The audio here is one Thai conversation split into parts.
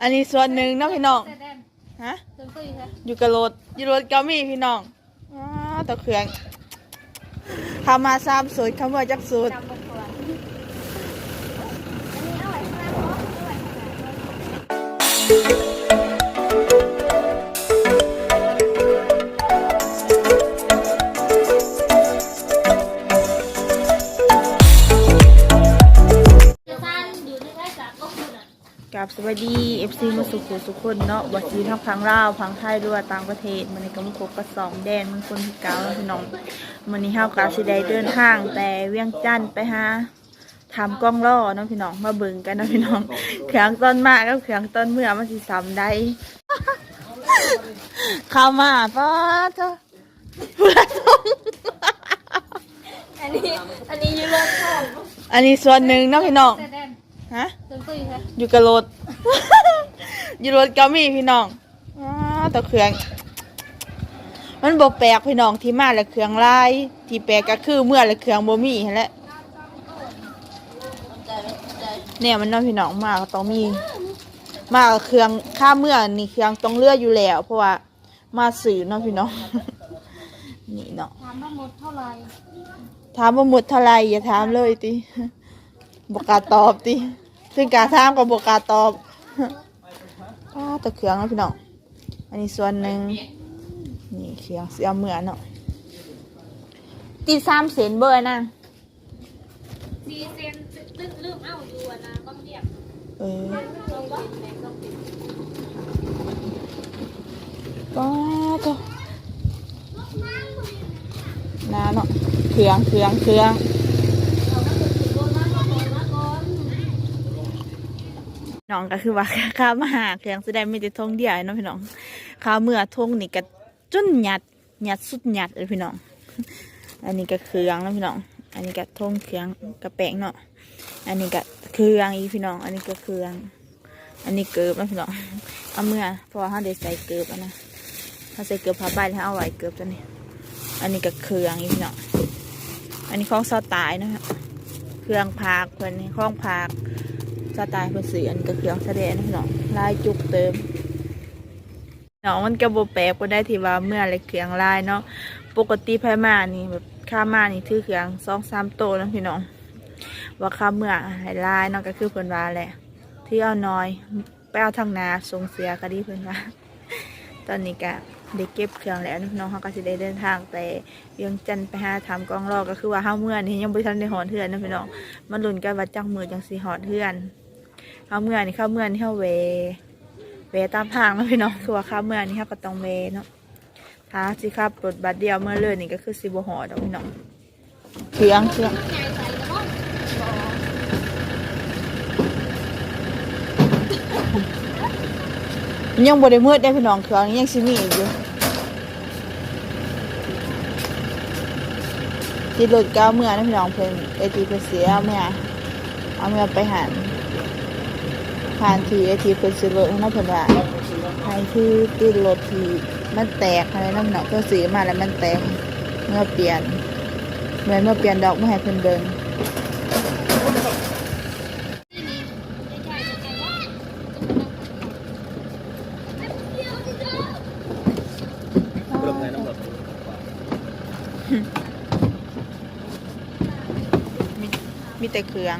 อันนี้ส่วนหนึ่งเนาะพี่น้องฮะอยู่ค่ะอยู่กับรถอยู่รถก็มีพี่น้องอ้าวตะเคืองทำมาสามสูตรคำว่าจักสูตรจำบนตัวอันนี้เอาไว้ข้างล่างเนาะเอาไว้ข้างล่า กับสวัสดีเอฟซีมาสุขุสุขคนเนาะบัดซีทั้งพังลาวพังไทยด้วยต่างประเทศมันในกำคบกับสองแดนมันคนที่เก่าแล้วพี่น้องมันนี้เฮากาสิได้เดินทาง แต่เวียงจันทน์ไปหาทำกล้องล่อเนาะพี่น้องมาเบิ่งกันเนาะพี่น้องเขียงต้นมากกับเขียงต้นเมื่อมันสิซ้ำได้เข้ามาป้าเธออันนี้อันนี้อยูโรเข้าอันนี้ส่วนหนึ่งเนาะพี่น้องแต่แดน ฮะเติมตู้อยู่ค่ะอยู่กับรถ อยู่รถก็มีพี่น้องอ้าวแต่เครื่อง มันบ่แปลกพี่น้องที่มาและเครื่องลาย ที่แปลกก็คือเมื่อและเครื่องบ่มีหั่นแหละเนี่ยมันเน้องพี่น้องมาก็ต้องมี มากับเครื่องค่าเมื่อนี่เครื่องต้องเลืออยู่แล้ว เพราะว่ามาสื่อเนาะพี่น้อง นี่เนาะถามว่าหมดเท่าไหร่ถามว่าหมดเท่าไหรอย่าถามเลยติ บกล้าตอบติซึ่งการถามกับบกล้าตอบอ้าวตะเคืองแล้วพี่น้องอันนี้ส่วนหนึ่งนี่เคียงเสียเหมือนเนาะตีสามเซนเบอร์นะซีเซนตึ๊ดลืมเอาอยู่อะนะต้องเรียกเออต้องว่าแม่ต้องปิดป้าตัวนาเนาะเคืองเคืองเคือง เราก็คือติดโดนมากก่อนมาก่อน น้องก็คือว่าข้ามาหาเครื่องแสดงไม่ได้ทงเดียวเนาะพี่น้องข้าเมื่อทงนี่ก็จุนหยัดหยัดสุดหยัดเลยพี่น้อง อันนี้ก็เครื่องแล้วพี่น้อง อันนี้ก็ทงเครื่องกระแปงเนาะ อันนี้ก็เครื่องอีพี่น้อง อันนี้ก็เครื่อง อันนี้เกิบแล้พี่น้อง เอาเมื่อเพราะว่าเขาได้ใส่เกิบอะนะเขาใส่เกิบผ้าใบแล้วเอาไว้เกิบตัวนี้ อันนี้ก็เครื่องอีพี่น้อง อันนี้ของเสาตายนะครับเครื่องพากเพื่อนนี่ของพาก สไตล์เพื่นสีอันก็เครื่องแสดงพี่น้องลายจุกเติมน้องมันกระโบแปลกก็ได้ที่ว่าเมื่ออะไรเครื่องลายเนาะปกติไพมานี่แบบข้ามานี่ถือเครื่องสองสามโตนะพี่น้องว่าข้าเมื่อให้ลายเนาะก็คือเพิ่นว่าแหละที่เอาน้อยไปเอาทางนาส่งเสียก็ดีเพิ่นว่าตอนนี้ก็ได้เก็บเครื่องแล้วน้องเขาก็สิได้เดินทางแต่เวียงจันไปหาทำกล้องรอก็คือว่าห้าเมื่อนี่ยังบ่ทันได้หอนเทือนนะพี่น้องมันหลุนกันว่าจังมือจังสีหอดเทือน ข้าเมื่อนี่ข้าเมื่อนี่เขาเว เวตามทางเนาะพี่น้องคือว่าข้าเมื่อนี่เขาก็ต้องเวเนาะถ้าสิครับรถบัสเดียวเมื่อเลยนี่ก็คือสิบหอดอกพี่น้องเครื่องเครื่องยังบ่ได้มืดได้พี่น้องเครื่องยังสิมีอีกอยู่ที่รถก้าวเมื่อนะพี่น้องเพิ่นไอทีเพิ่นเสียเอาเมื่อเอาเมื่อไปหัน ผ่านทีไอทีเพิ่นซื้อรถให้น้องเพิ่นว่าใครที่ติดรถทีมันแตกอะไรน้ำหนักเพิ่นซื้อมาแล้วมันแตกเมื่อเปลี่ยนเหมือนเมื่อเปลี่ยนดอกมาให้เพิ่นเบิ่งใหญ่ๆใส่ว่าเริ่มในมีมีแต่เครื่อง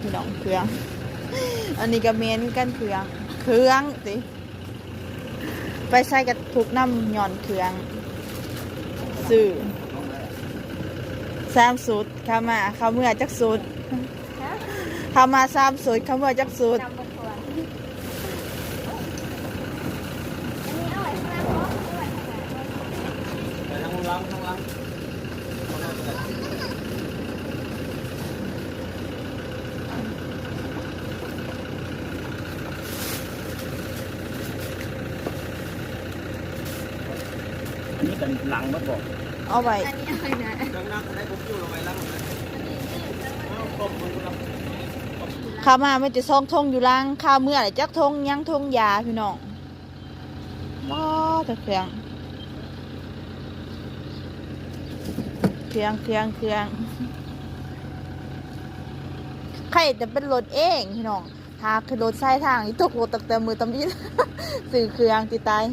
พี่น้องเครื่อง อั นนี้ก็เมนกันเครื่องเครื่องสิไปใส่กับทุกน้ำหย่อนเครื่องสื่อสามสุดเข้ามาเข้าเมื่อจักสุดเข้ามาสามสุดเข้าเมื่อจักสุด จำบนตัวอันนี้เอาไว้ข้างล่างเนาะเอาไว้ข้างล่าง ไปทางล้างทางล้าง อันนี้กัน หลังมัดบอกเอาไว้อันนี้เอาไว้นะนั่งนั่งได้ผมอยู่ลงไปล้างเอากลมมันก็เข้ามาไม่จะซองทงอยู่ล่างข้าวเมื่อไหร่จักทงยังทงยาพี่น้องว้าแต่เครื่องเครื่องเครื่องเครื่องใครจะเป็นรถเองพี่น้องถ้าคือรถใช้ทางนี่ตกรถตั้งแต่มือตำนี้สื่อเครื่องติดตายอย่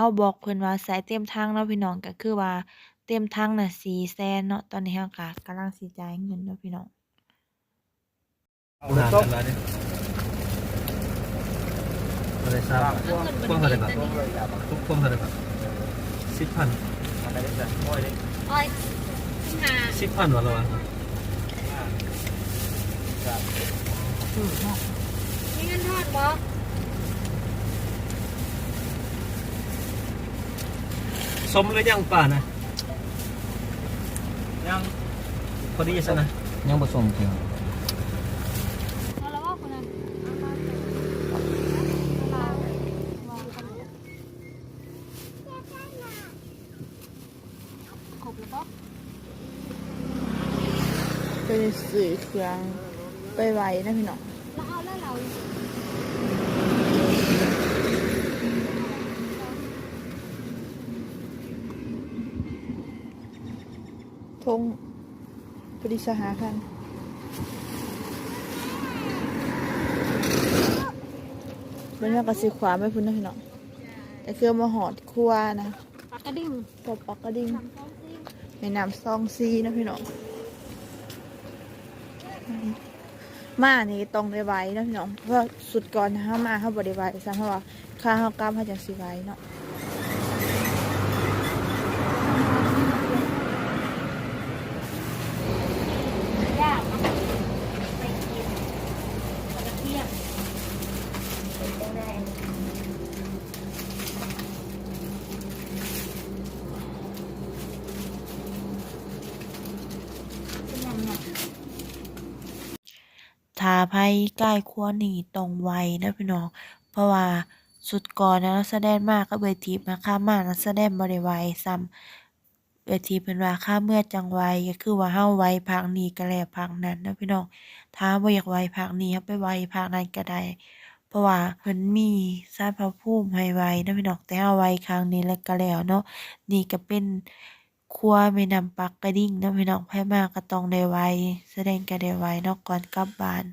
เขาบอกเพิ่นว่าใส่เต็มทางเนาะพี่น้องก็คือว่าเต็มทางน่ะสี่แสนเนาะตอนนี้เฮาก็กำลังสิจ่ายเงินเนาะพี่น้องเอาหนากันแล้วเนี่ยอะไรทราบกว้างเท่าไหร่ครับกว้างเท่าไหร่ครับสิบพันอ้อยหาสิบพันวันละวะมีเงินทอดบ่ สมหรือยังป่านะยังพอดีซะนะยังผสมจริงเอาแล้วว่าคนนั้นเอามาเอามาครบแล้วปะก็จะซื้อเครื่องไปไว้นะพี่น้อง เราเอาแล้วเรา ทง ปริศหาคันเป็นว่ากระสีขวาไม่พุ่นนะพี่น้องแต่คือมาหอดครัวนะปากกระดิ่งกับปักกระดิ่งสามสองสี่ในน้ำซองซีนะพี่น้องมานี่ต้องได้ไว้นะพี่น้องเพราะสุดก่อนนะเขามาเขาบริไว้ซ้ำเพราะว่าค่าเขากล้ามเขาจะสีไว้เนาะ ยากนะใส่เกี๊ยวกระเทียมใส่ตรงไหนเป็นยังไง ทาไพ่ใกล้ครัวนี่ต้องไวนะพี่น้อง เพราะว่าสุดก่อนนะนักแสดงมากก็เวทีมาค่ามานักแสดงบริไวซ้ำเวทีเป็นว่าค่าเมื่อจังไวก็คือว่าเฮาไวพักนี้ก็แล้วพักนั้นนะพี่น้องถ้าบ่อยากไวพักนี้เฮาไปไวพักนั้นก็ได้เพราะว่าเพิ่นมีสารพระภูมิให้ไว้นะพี่น้องแต่เฮาไว้ครั้งนี้แล้วก็แล้วเนาะนี่ก็เป็นครัวแม่น้ำปักกระดิ่งนะพี่น้องไผมากก็ต้องได้ไวแสดงก็ได้ไวเนาะก่อนกลับบ้าน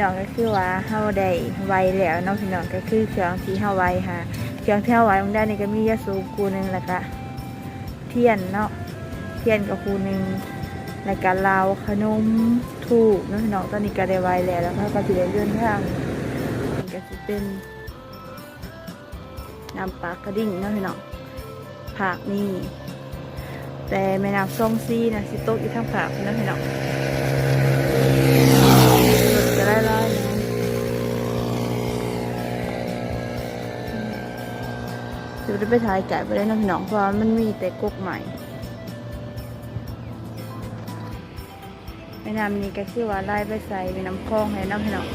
น้องก็คือว่าเฮาได้ไวแล้วเนาะพี่น้องก็คือเครื่องที่เฮาไวค่ะเครื่องที่เฮาไวมันได้นี่ก็มียาสูบคูนึงแล้วก็เทียนเนาะเทียนกับคูนึงแล้วก็ลาวขนมถูกเนาะพี่น้องตอนนี้ก็ได้ไวแล้วแล้วก็สิได้เดินทางนี่ก็สิเป็นน้ำปลากระดิ่งเนาะพี่น้องผักนี่แต่แม่น้ำซองซีนะสิโตกอยู่ทางผักเนาะพี่น้อง เดี๋ยวจะไปถ่ายไก่ไปได้นะพี่น้องเพราะว่ามันมีแต่กกใหม่แม่น้ำนี้ก็คือว่าไล่ไปใส่เป็นน้ำคลองให้น้ำพี่น้อง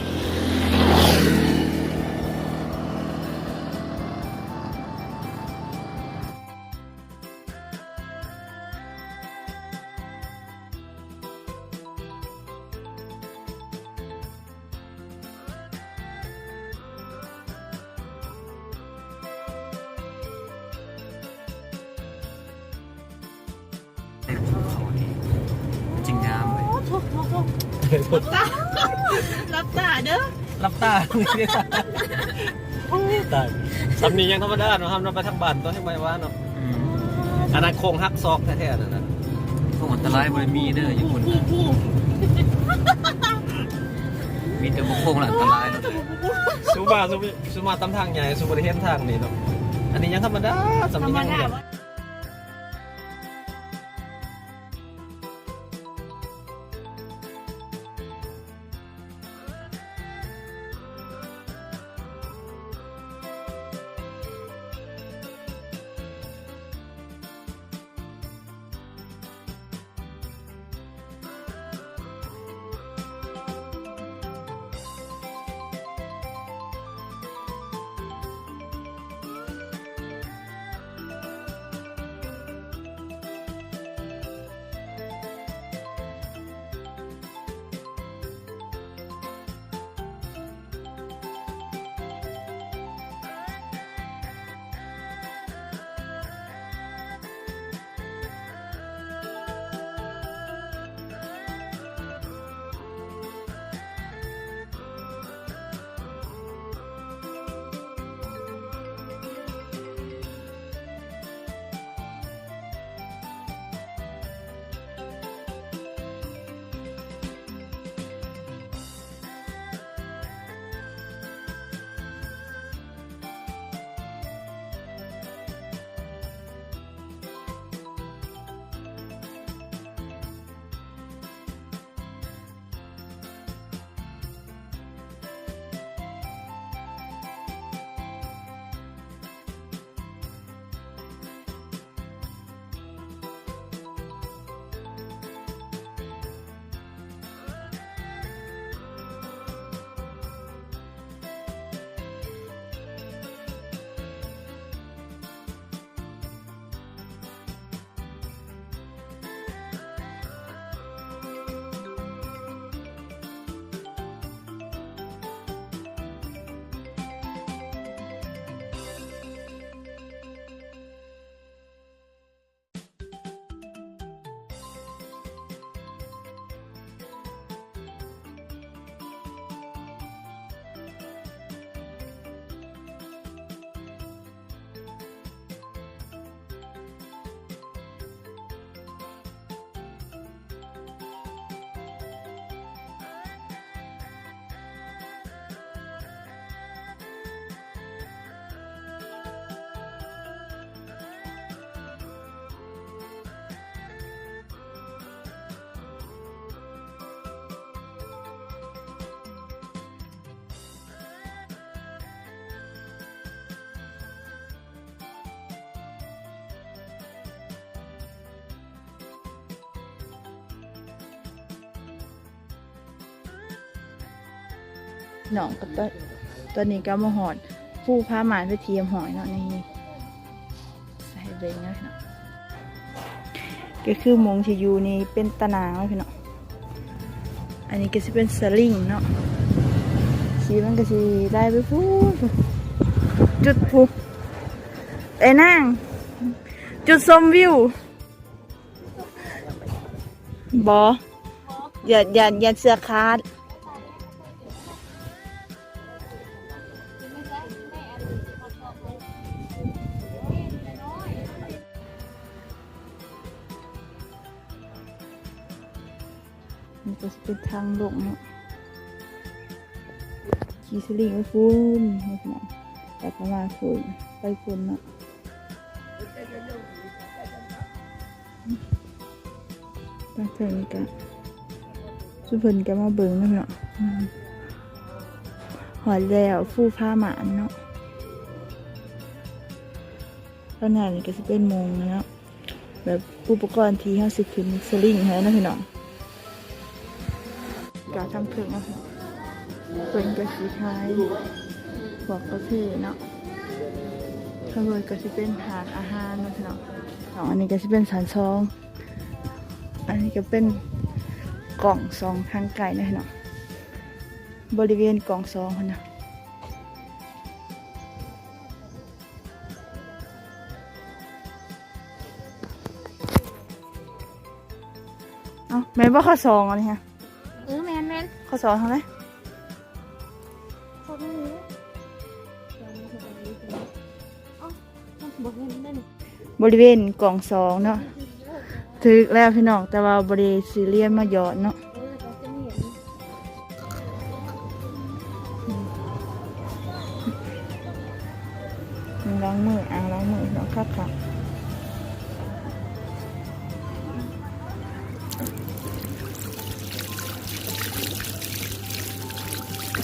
รับตารับตาเด้อรับตาตาสำนียังธรรมดาเนาะทำเราไปทางบ้านตอนที่ไปว่าเนาะอันนั้นโคงฮักซอกแท้ๆนั่นนะพวกอันตรายบริมีเด้ออยู่คนพี่พี่มีแต่บุคคลอันตรายเนาะซูมาซูมาซูมาตามทางใหญ่ซูบริเห็นทางนี่เนาะอันนี้ยังธรรมดาสำนียังแบบ หนองก็ตอนตอนนี้ก็มาหอดผู้ผ้าหมานไปเทียมหอยเนาะนี่ใส่เบงนะพี่เนาะก็คือมงที่อยู่นี่เป็นตะนางแล้วพี่เนาะอันนี้ก็จะเป็นสลิงเนาะสีมันก็จะได้ไปพูจุดพูไอ้นางจุดชมวิวบออย่าอย่าอย่าเสือคาด ก็จะเป็นทางลงเนาะขี่สลิงไปฟุ้นไม่ขนาดแต่ประมาณฟุ้นไปฟุ้นเนาะตั้งใจนี่กันสุเพิ่นก็มาเบิ่งนั่นเนาะอืมหอดแล้วฟูผ้าหมานเนาะข้างหน้นี่ก็จะเป็นมงเนาะแบบอุปกรณ์ที่เขาสิขึ้นสลิงให้นะพี่น้อง กาทำถึงนะคะเป็นกระสีไทยบอกก็คือเนาะขบวนก็จะเป็นถาดอาหารนะพี่น้องสองอันนี้ก็จะเป็นสารซอง อันนี้ก็เป็นกล่องซองทางไก่นะพี่น้องบริเวณกล่องซองค่ะนะเอาแม่นว่าข้อซองอะไรฮะเออแมน แมนข้องทำไมเขาไม่รู้บอกเงินได้หนึ่งบริเวณกล่องสองเนาะถึกแล้วพี่น้องแต่ว่าบริซีเรียนมาหยอดเนาะ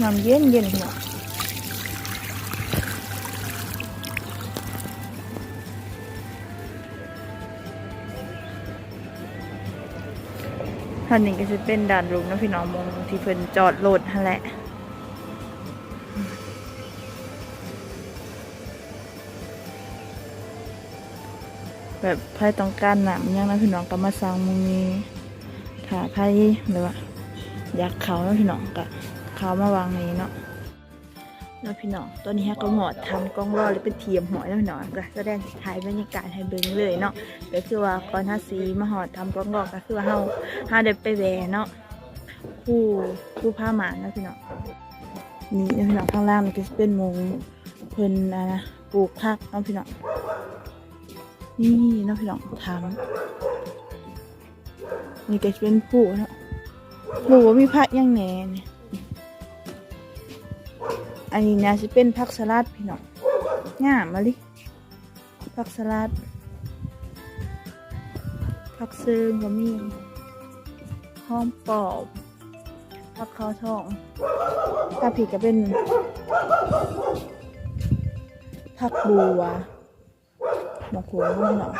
น้ำเย็นเย็นพี่น้องท่านนี้ก็จะเป็นด่านลุมนะพี่น้องมงที่เพิ่นจอดรถหั่นแหละแบบไพ่ต้องการหนามยังนะพี่น้องก็มาสั่งมึงนี้ถ้าไพ่แบบว่าอยากเขาแล้วพี่น้องก็ เขามาวางนี้เนาะแล้วพี่น้องตัวนี้ฮะก็หมอดทำกล้องรอหรือเป็นเทียมหอยแล้วพี่น้องก็แสดงถ่ายบรรยากาศให้เบิ่งเลยเนาะก็คือว่าก่อนทาสีมาหอดทำกล้องรอก็คือว่าเฮาฮาได้ไปแหวเนาะผู้ผู้ผ้าหมานะพี่น้องนี่นะพี่น้องข้างล่างนี่ก็จะเป็นมงเพิ่นะนะปลูกผักเนาะพี่น้องนี่เนาะพี่น้องทางนี่ก็เป็นผู้เนาะผู้ว่ามีผักย่างแหน่เนี่ย อันนี้นะจะเป็นผักสลัดพี่น้องง่ามมาลิผักสลัดผักเซิงก็มีหอมปอบผักข้าวทองตาผีก็เป็นผักบัวมะขูดนี่เนาะ